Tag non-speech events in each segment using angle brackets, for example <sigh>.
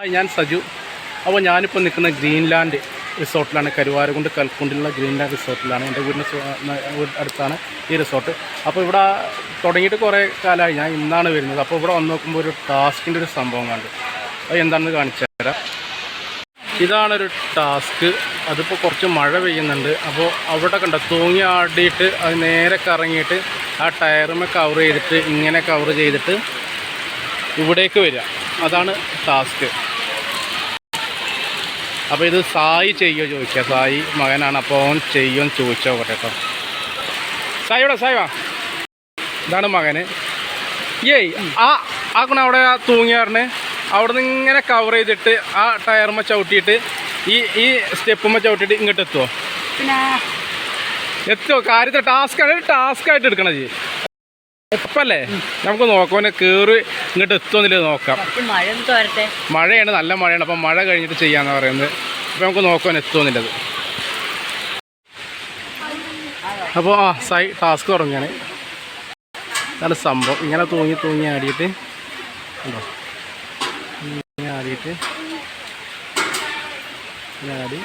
Hi ഞാൻ സജു. അപ്പോൾ ഞാനിപ്പോൾ നിൽക്കുന്ന ഗ്രീൻലാൻഡ് റിസോർട്ടിലാണ് കരുവാരകുണ്ട് കൽക്കുണ്ടിലുള്ള ഗ്രീൻലാൻഡ് റിസോർട്ടിലാണ്. എന്റെ വീടിന് വീട് അടുത്താണ് ഈ റിസോർട്ട്. അപ്പോൾ ഇവിടെ തുടങ്ങിയിട്ട് കുറേ കാലമായി ഞാൻ ഇന്നാണ് വരുന്നത്. അപ്പോൾ ഇവിടെ വന്ന് നോക്കുമ്പോൾ ഒരു ടാസ്കിന്റെ ഒരു സംഭവം കണ്ടു. അത് എന്താണെന്ന് കാണിച്ചു തരാം. ഇതാണൊരു ടാസ്ക്. അതിപ്പോൾ കുറച്ച് മഴ പെയ്യുന്നുണ്ട്. അപ്പോൾ അവിടെ കണ്ട തൂങ്ങി ആടിയിട്ട് അത് നേരെ കറങ്ങിയിട്ട് ആ ടയറുമേ കവർ ചെയ്തിട്ട് ഇങ്ങനെ കവർ ചെയ്തിട്ട് ഇവിടേക്ക് വരിക. അതാണ് ടാസ്ക്. അപ്പോൾ ഇത് സായി ചെയ്യോ ചോദിക്കുക സായി മകനാണ് അപ്പോൾ അവൻ ചെയ്യോ ചോദിച്ചോ കേട്ടോ. സായി സായിവാ സായി വാ. ഇതാണ് മകന്. ഏയ് ആ ആ കുണ അവിടെ തൂങ്ങിയാറിന്. അവിടെ നിന്ന് ഇങ്ങനെ കവർ ചെയ്തിട്ട് ആ ടയറുമ്മ ചവിട്ടിയിട്ട് ഈ ഈ സ്റ്റെപ്പുമ്മ ചവിട്ടിയിട്ട് ഇങ്ങോട്ട് എത്തുമോ എത്തുമോ കാര്യത്തിൽ ടാസ്ക് ആണ് ടാസ്ക് എടുക്കണം നമുക്ക് നോക്കാം കയറി ഇങ്ങോട്ട് എത്തുമെന്നില്ല നോക്കാം. മഴയാണ് നല്ല മഴയാണ്. അപ്പം മഴ കഴിഞ്ഞിട്ട് ചെയ്യാന്ന് പറയുന്നത്. അപ്പം നമുക്ക് നോക്കാൻ എത്തുന്നില്ലത്. അപ്പോൾ ആ സൈ ടാസ്ക് തുടങ്ങുകയാണ് നല്ല സംഭവം. ഇങ്ങനെ തൂങ്ങി തൂങ്ങി ആടിയിട്ട് ഉണ്ടോ? ഇങ്ങനെ ആടിയിട്ട് ഇങ്ങനെ ആടി.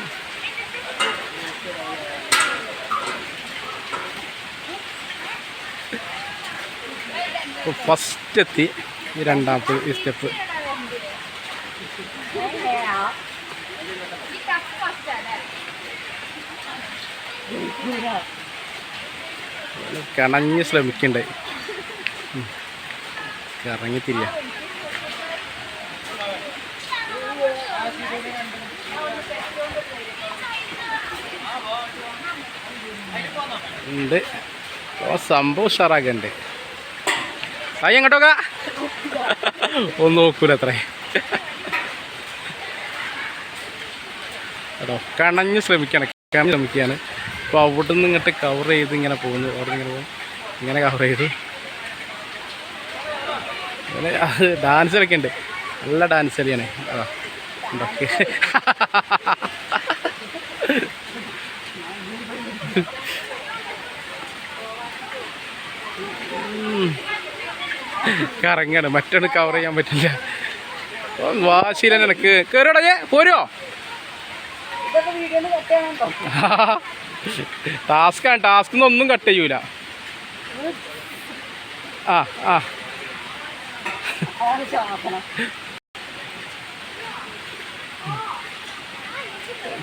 ഫസ്റ്റ് എത്തി. രണ്ടാമത്തെ ഈ സ്റ്റെപ്പ് കിണഞ്ഞ് ശ്രമിക്കണ്ടേ. ഇറങ്ങിത്തില്ല ഉണ്ട്. സംഭവം ഉഷാറാക്കണ്ട്. സായി എങ്ങോട്ടോക്ക ഒന്ന് നോക്കൂല അത്രേ കേട്ടോ കണഞ്ഞ് ശ്രമിക്കണം കണഞ്ഞ് ശ്രമിക്കുകയാണ് അപ്പോൾ അവിടെ നിന്ന് ഇങ്ങോട്ട് കവർ ചെയ്ത് ഇങ്ങനെ പോകുന്നു. അവിടെ ഇങ്ങനെ പോകും ഇങ്ങനെ കവർ ചെയ്ത്. അങ്ങനെ ഡാൻസ് കളിക്കുന്നുണ്ട് നല്ല ഡാൻസ് കളിയാണ്. ഉണ്ടാക്കി കറങ്ങാണ്. മറ്റൊന്ന് കവർ ചെയ്യാൻ പറ്റില്ല. വാശിയിലെ നിനക്ക് കയറിയോടേ പോരോ ഇതൊക്കെ വീഡിയോയിൽ കട്ടാണോ ടാസ്ക്കാണ് ടാസ്ക് ഒന്നും കട്ട് ചെയ്യൂല. ആ ആ.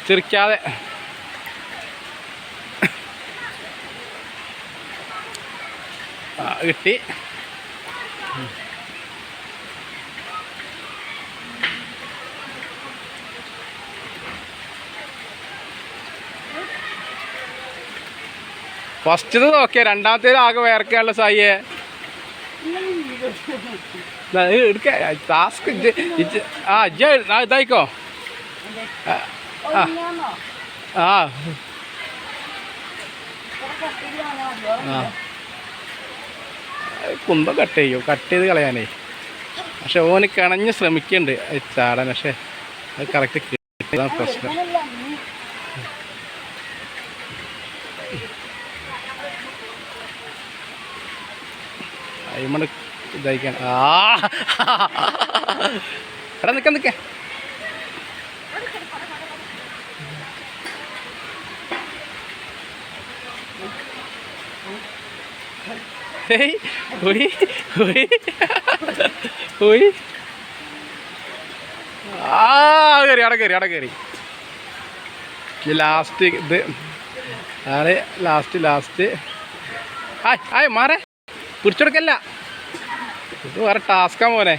ചിരിക്കാതെ. കിട്ടി. ഫസ്റ്റത് നോക്കിയ രണ്ടാമത്തേത് ആകെ വേർക്കാനുള്ള സായിയെ. എടുക്ക. ടാസ്ക് ആ ഇതായിക്കോ. ആ, ആ ഒന്നാന്നോ ആ ഇവിടെ കട്ടിയിൽ വന്നാൽ മതിയോ ആ കുന്തം കട്ട് ചെയ്യും. കട്ട് ചെയ്ത് കളയാനേ. പക്ഷെ ഓന് കണഞ്ഞ് ശ്രമിക്കുന്നുണ്ട് ചാടാൻ. പക്ഷെ അത് കറക്റ്റ് കിട്ടാൻ പ്രശ്നം. അയ്മണ് ഇതായിക്കാണ്. ആ. എടാ നിൽക്കാൻ നിൽക്കാൻ ഹേയ് ഹോയ് ഹോയ് ഹോയ് ആ കയറി അവിടെ കയറി അവിടെ കയറി ലാസ്റ്റ് ഇത്. ആണ് ലാസ്റ്റ് ലാസ്റ്റ് ആയ് ആയ് മാറേ. പിടിച്ചെടുക്കല്ല. ഇത് വേറെ ടാസ്കാ മോനെ.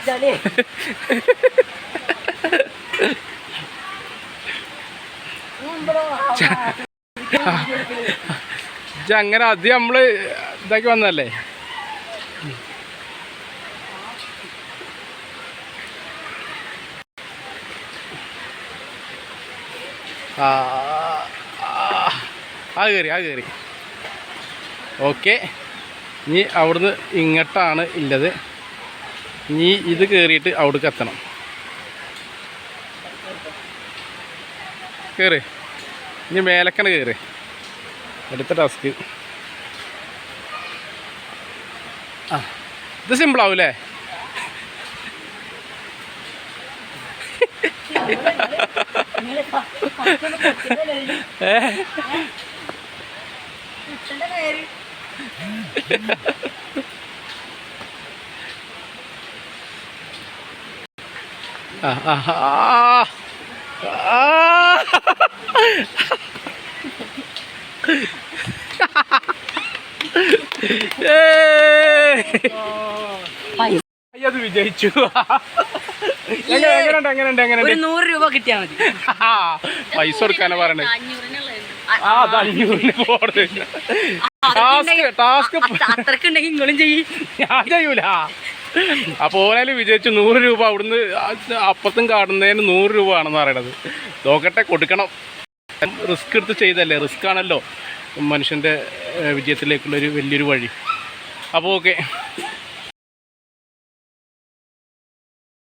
ഇവിടെ <laughs> ഇജ്ജ് അങ്ങനെ അധികം നമ്മൾ ഇതാക്കി വന്നല്ലേ ആ കയറി ആ കയറി ഓക്കെ. ഇനി അവിടുന്ന് ഇങ്ങോട്ടാണ് ഉള്ളത് ഇനി ഇത് കയറിയിട്ട് അവിടേക്ക് എത്തണം. കയറി ഇനി മേലക്കണ കയറി അടുത്ത ടാസ്ക് ആ ഇത് പത്തൊന്ന് പൊട്ടിയതല്ലേ? <laughs> ഏ ഇട്ടന്റെ പേര് ആ ആ ആ ആ പൈസ അത് വിജയിച്ചു. എങ്ങനെ- എങ്ങനെയുണ്ട് എങ്ങനെയുണ്ട് എങ്ങനെയുണ്ട്? ഒരു നൂറ് രൂപ കിട്ടിയാൽ മതി. ആ, പൈസ കൊടുക്കാനാ പറയണേ. ആ അത് അഞ്ഞൂറിന് പോണത് ടാസ്ക് ടാസ്ക് അത്രക്കുണ്ടെങ്കിൽ നിങ്ങളും ചെയ്യും. ഞാൻ ചെയ്യൂല. അപ്പോൾ ഓരോ വിജയിച്ചു നൂറ് രൂപ അവിടുന്ന് അപ്പത്തും കാണുന്നതിന് നൂറ് രൂപ ആണെന്ന് പറയണത്. നോക്കട്ടെ കൊടുക്കണം. റിസ്ക് എടുത്ത് ചെയ്തല്ലേ? റിസ്ക് ആണല്ലോ മനുഷ്യന്റെ വിജയത്തിലേക്കുള്ളൊരു വലിയൊരു വഴി. അപ്പോൾ ഓക്കെ.